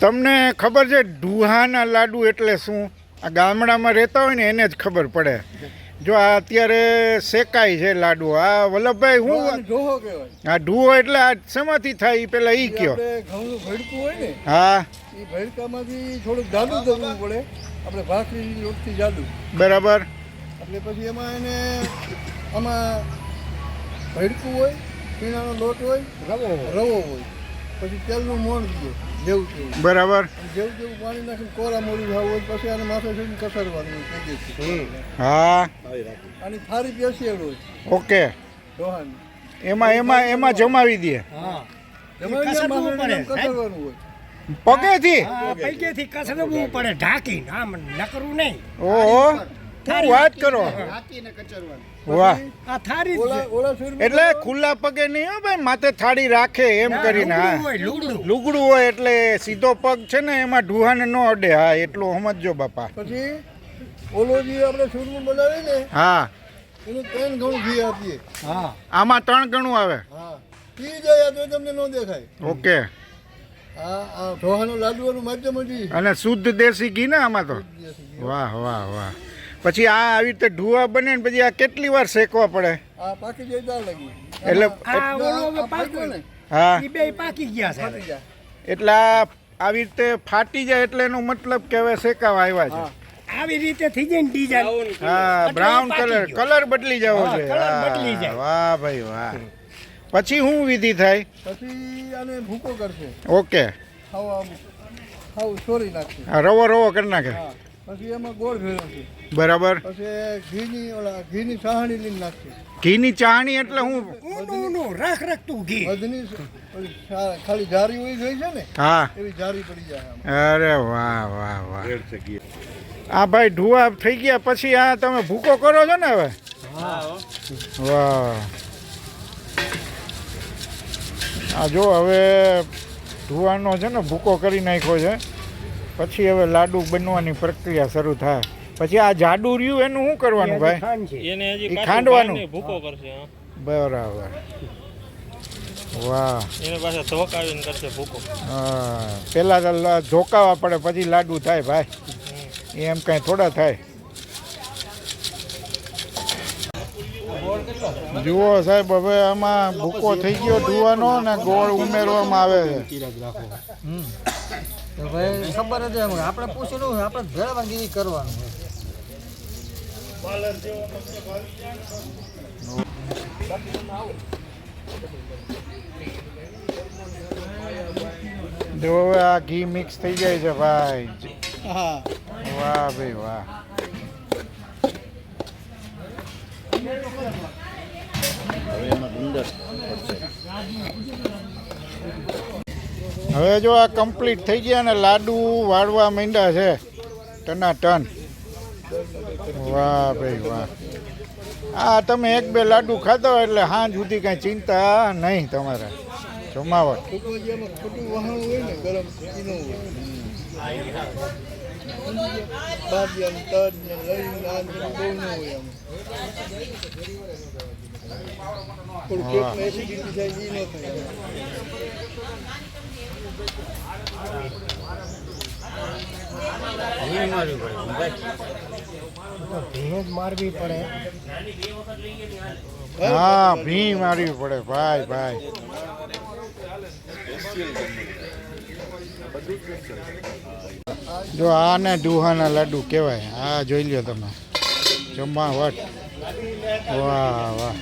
તમને ખબર છે ઢુહાના લાડુ એટલે શું? આ ગામડામાં રહેતા હોય ને એને જ ખબર પડે. જો આ અત્યારે શેકાય છે લાડુ. આ વલ્લભભાઈ હું આ ઢુહો એટલે આ શેમાંથી થાય એ પેલા ઈ કયો. આપણે ઘઉંનું ભડકું હોય ને હા. એ ભડકામાંથી થોડુંક જાડું કરવું પડે. આપણે ભાખરીની લોટથી જાડું બરાબર. એટલે પછી એમાં એને આમાં ભડકું હોય પીણાનો લોટ હોય રવો રવો હોય. પછી તેલનું મોણ દઈએ જેવું તેવું. બરાબર. જેવું જેવું તેવું પાણી નાખીને કોરા મોડું ખાવું હોય પછી આને માથે સુધી કસરવાનું હા. અને થારી પેશિયલ હોય. ઓકે. ડોહાની. એમાં એમાં એમાં જમાવી દે. જમાવીને માથે આમ કસરવાનું હોય. પગેથી? હા પૈકેથી કસરવું પડે. ઢાંકીને આમ નકરું નહીં. ઓહો. વાત કરો. વાહ. આ સુરમાં એટલે ખુલ્લા પગે નહીં હો ભાઈ માથે થાળી રાખે એમ કરીને લુગડું હા. હોય લુગડું. લુગડું હોય એટલે સીધો પગ છે ને એમાં ઢુહાને ન અડે હા એટલું સમજજો બાપા. પછી ઓલો જે આપણે સુરમું બનાવીએ ને હા. એનું ત્રણ ઘણું ઘી આપીએ. હા. આમાં ત્રણ ગણું આવે. હા. પી જાય તો તમને ન દેખાય. ઓકે. આ ઢોહાનું લાડવાનું માધ્યમ હતી અને શુદ્ધ દેશી ઘી ને આમાં તો? વાહ વાહ વાહ. પછી આ આવી રીતે ઢુવા બને ને પછી આ કેટલી વાર શેકવા પડે? આ પાકી જાય ત્યાં લાગી એટલે આ ઓલો પાક્યો ને હા. એ બે પાકી ગયા છે એટલે આ આવી રીતે ફાટી જાય એટલે એનો મતલબ કે હવે શેકાવા આવ્યા છે. આવી રીતે થઈ જાય ને ડિઝાઇન હા બ્રાઉન કલર કલર બદલી જવો છે. બદલી જાય. વાહ ભાઈ વાહ. પછી શું વિધિ થાય? પછી આને ભૂકો કરશે. ઓકે. ખાવા ખાવું છોરી નાખશે. રવો રવો કરી નાખે. પછી એમાં ગોળ ભેળવશે બરાબર. પછી ઘીની ઓલા ઘીની ચાહણી લઈને નાખશે ઘીની ચાહણી એટલે હું ઊંડું ઊંડું રખ રખતું ઘી. ખાલી જારી હોય જોઈ છે ને? હા. એવી જારી પડી જાય અરે વાહ વાહ વાહ. આ ભાઈ ઢુવા થઈ ગયા પછી આ તમે ભૂકો કરો છો ને હવે? વાહ. આ જો હવે ઢુવાનો છે ને ભૂકો કરી નાખ્યો છે. પછી હવે લાડુ બનવાની પ્રક્રિયા શરૂ થાય. પછી આ જાડુ રહ્યું એનું શું કરવાનું ભાઈ? એને હજી ખાંડવાનું? ભૂકો કરશે બરાબર. વાહ. એને પાછા ધોકાવીને કરશે ભૂકો. હા પેલા તો લ- ધોકાવા પડે પછી લાડુ થાય ભાઈ. એમ કાંઈ થોડા થાય. જુઓ સાહેબ હવે આમાં ભૂકો થઈ ગયો ધોવાનો ને ગોળ ઉમેરવામાં આવે છે. તો ભાઈ ખબર હતી એમ આપણે પૂછેલું હોય આપણે ભેળવાગીરી કરવાનું હોય. જો હવે આ ઘી મિક્સ થઈ જાય છે ભાઈ. વાહ ભાઈ વાહ. હવે જો આ કમ્પ્લીટ થઈ ગયા ને લાડુ વાળવા માંડ્યા છે ટના ટન વાહ ભાઈ વાહ. આ તમે એક બે લાડુ ખાધા હોય એટલે હા સુધી કાંઈ ચિંતા નહીં તમારે. જમાવટ. થોડું હા ભી મારવી પડે. ભાઈ ભાઈ. જો આને દુહાના લાડુ કહેવાય. આ જોઈ લ્યો તમે. જમવા વટ. વાહ વાહ.